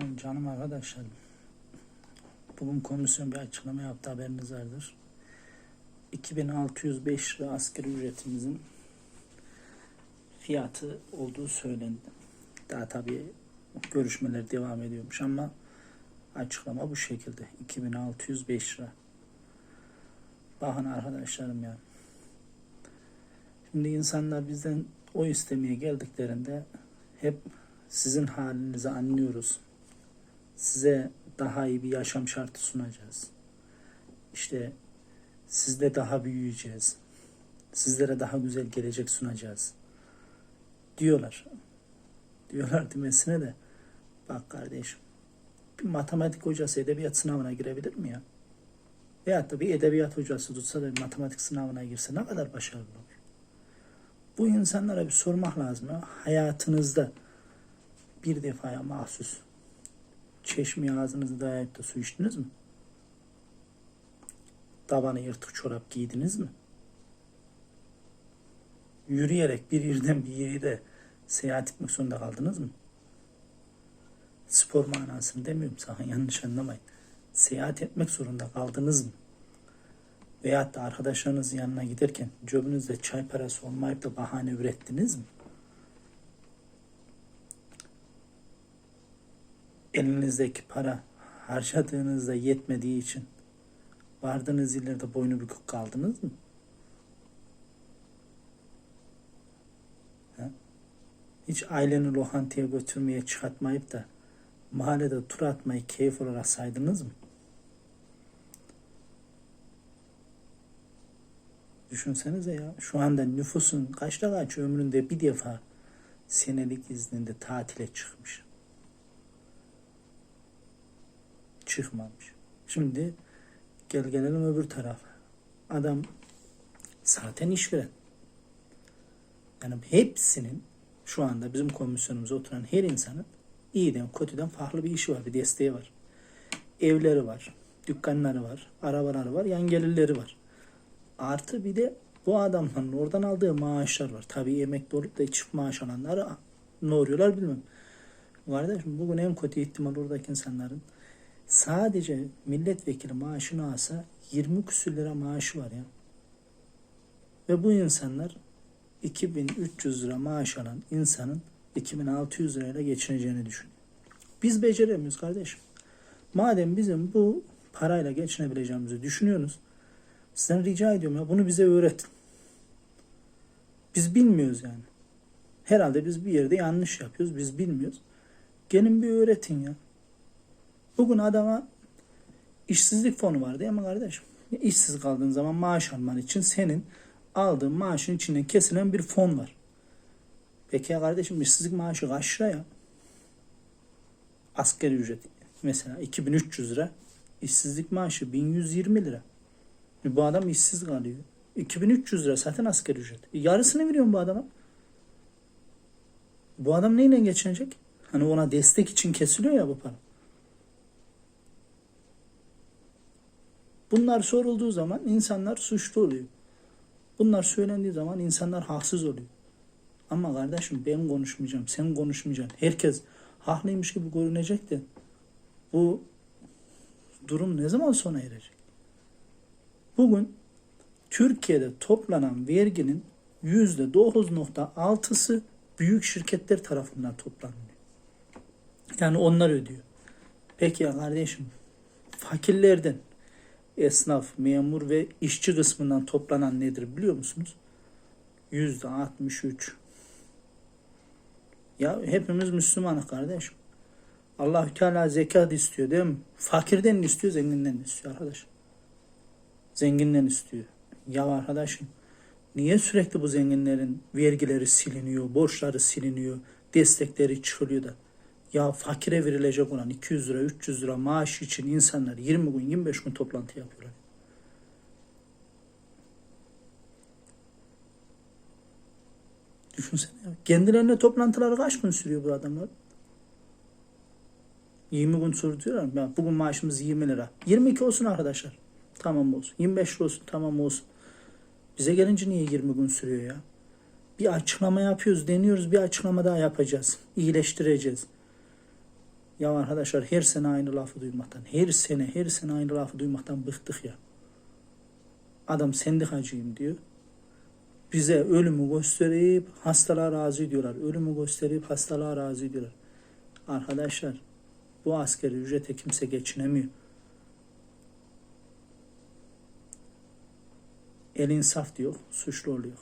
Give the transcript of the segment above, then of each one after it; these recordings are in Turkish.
Yani canım arkadaşlarım, bugün komisyon bir açıklama yaptı haberiniz vardır. 2605 lira asgari ücretimizin fiyatı olduğu söylendi. Daha tabii görüşmeler devam ediyormuş ama açıklama bu şekilde. 2605 lira. Bakın arkadaşlarım ya. Şimdi insanlar bizden o istemeye geldiklerinde hep sizin halinizi anlıyoruz. Size daha iyi bir yaşam şartı sunacağız. İşte sizle daha büyüyeceğiz. Sizlere daha güzel gelecek sunacağız. Diyorlar. Diyorlar demesine de bak kardeşim bir matematik hocası edebiyat sınavına girebilir mi ya? Veyahut da bir edebiyat hocası tutsa da matematik sınavına girse ne kadar başarılı olur? Bu insanlara bir sormak lazım. Ya. Hayatınızda bir defaya mahsus çeşmeye ağzınızı dayayıp da su içtiniz mi? Tabanı yırtık çorap giydiniz mi? Yürüyerek bir yerden bir yere seyahat etmek zorunda kaldınız mı? Spor manasını demiyorum sakın yanlış anlamayın. Seyahat etmek zorunda kaldınız mı? Veyahut da arkadaşlarınızın yanına giderken cebinizde çay parası olmayıp da bahane ürettiniz mi? Elinizdeki para harcadığınızda yetmediği için vardığınız illerde boynu bükük kaldınız mı? Hiç aileni lokantaya götürmeye çıkartmayıp da mahallede tur atmayı keyif olarak saydınız mı? Düşünsenize ya şu anda nüfusun kaçta kaç ömründe bir defa senelik izninde tatile çıkmış. Çıkmamış. Şimdi gel gelelim öbür tarafa. Adam zaten işveren. Yani hepsinin şu anda bizim komisyonumuza oturan her insanın iyiden kötüden farklı bir işi var, bir desteği var. Evleri var, dükkanları var, arabaları var, yan gelirleri var. Artı bir de bu adamların oradan aldığı maaşlar var. Tabii emekli olup da çift maaş alanlar ne oluyorlar bilmem. Kardeşim bugün en kötü ihtimal oradaki insanların sadece milletvekili maaşını alsa 20 küsür lira maaşı var ya. Ve bu insanlar 2300 lira maaş alan insanın 2600 lirayla geçineceğini düşünüyor. Biz beceremiyoruz kardeşim. Madem bizim bu parayla geçinebileceğimizi düşünüyorsunuz, sizden rica ediyorum ya bunu bize öğretin. Biz bilmiyoruz yani. Herhalde biz bir yerde yanlış yapıyoruz, biz bilmiyoruz. Gelin bir öğretin ya. Bugün adama işsizlik fonu var değil mi kardeşim? İşsiz kaldığın zaman maaş alman için senin aldığın maaşın içinden kesilen bir fon var. Peki ya kardeşim işsizlik maaşı kaç lira ya? Asgari ücret mesela 2300 lira. işsizlik maaşı 1120 lira. E bu adam işsiz kalıyor. 2300 lira zaten asgari ücret. E yarısını veriyorum bu adama. Bu adam neyle geçinecek? Hani ona destek için kesiliyor ya bu para. Bunlar sorulduğu zaman insanlar suçlu oluyor. Bunlar söylendiği zaman insanlar haksız oluyor. Ama kardeşim ben konuşmayacağım, sen konuşmayacaksın. Herkes haklıymış gibi görünecek de bu durum ne zaman sona erecek? Bugün Türkiye'de toplanan verginin yüzde 9.6'sı büyük şirketler tarafından toplanıyor. Yani onlar ödüyor. Peki ya kardeşim fakirlerden esnaf, memur ve işçi kısmından toplanan nedir biliyor musunuz? Yüzde 63. Ya hepimiz Müslümanız kardeşim. Allahü Teala zekat istiyor değil mi? Fakirden istiyor, zenginden istiyor arkadaş? Zenginden istiyor. Ya arkadaşım niye sürekli bu zenginlerin vergileri siliniyor, borçları siliniyor, destekleri çıkılıyor da ya fakire verilecek olan 200 lira, 300 lira maaş için insanlar 20 gün, 25 gün toplantı yapıyorlar. Düşünsene ya. Kendilerine toplantıları kaç gün sürüyor bu adamlar? 20 gün sürdürüyorlar. Ya bugün maaşımız 20 lira. 22 olsun arkadaşlar. Tamam olsun. 25 lira olsun. Tamam olsun. Bize gelince niye 20 gün sürüyor ya? Bir açıklama yapıyoruz, deniyoruz. Bir açıklama daha yapacağız. İyileştireceğiz. Ya arkadaşlar her sene aynı lafı duymaktan, her sene her sene aynı lafı duymaktan bıktık ya. Adam sendikacıyım diyor. Bize ölümü gösterip hastalığa razı ediyorlar. Ölümü gösterip hastalığa razı ediyorlar. Arkadaşlar bu askeri ücrete kimse geçinemiyor. El insaf diyor, suçlu oluyor.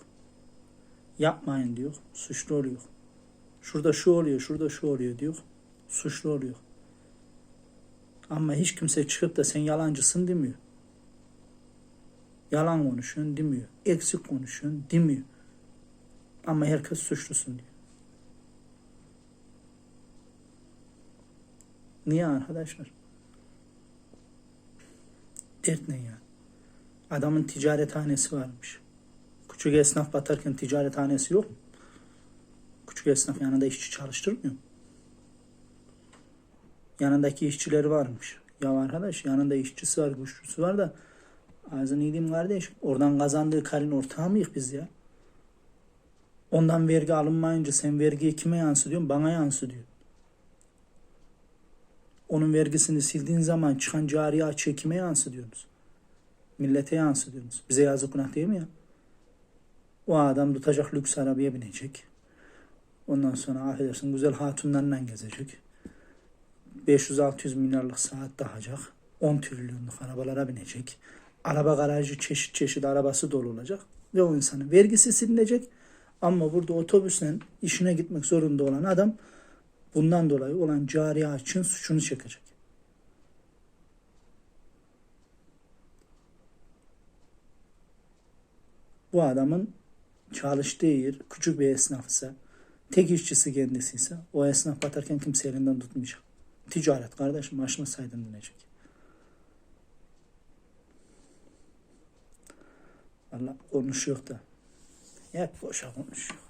Yapmayın diyor, suçlu oluyor. Şurada şu oluyor, şurada şu oluyor diyor, suçlu oluyor. Ama hiç kimse çıkıp da sen yalancısın demiyor. Yalan konuşuyorsun demiyor. Eksik konuşuyorsun demiyor. Ama herkes suçlusun diyor. Niye arkadaşlar? Dert ne ya? Adamın ticarethanesi varmış. Küçük esnaf batarken ticarethanesi yok mu? Küçük esnaf yanında işçi çalıştırmıyor mu? Yanındaki işçileri varmış. Ya arkadaş yanında işçisi var, güçlüsü var da ağzını yediğim kardeş. Oradan kazandığı karın ortağı mıyız biz ya? Ondan vergi alınmayınca sen vergiyi kime yansıtıyorsun? Bana yansıtıyor. Onun vergisini sildiğin zaman çıkan cari açığı kime yansıtıyorsunuz? Millete yansıtıyorsunuz. Bize yazık günah değil mi ya? O adam tutacak lüks arabaya binecek. Ondan sonra affedersin güzel hatunlarla gezecek. 500-600 milyarlık saat dağacak. 10 trilyonluk arabalara binecek. Araba garajı çeşit çeşit arabası dolu olacak. Ve o insanın vergisi silinecek. Ama burada otobüsle işine gitmek zorunda olan adam bundan dolayı olan cari açığın suçunu çekecek. Bu adamın çalıştığı yer küçük bir esnaf ise, tek işçisi kendisi ise o esnaf batarken kimse elinden tutmayacak. Ticaret kardeşim başına saydın dinleyecek. Valla konuşuyor da. Hep boşa konuşuyor.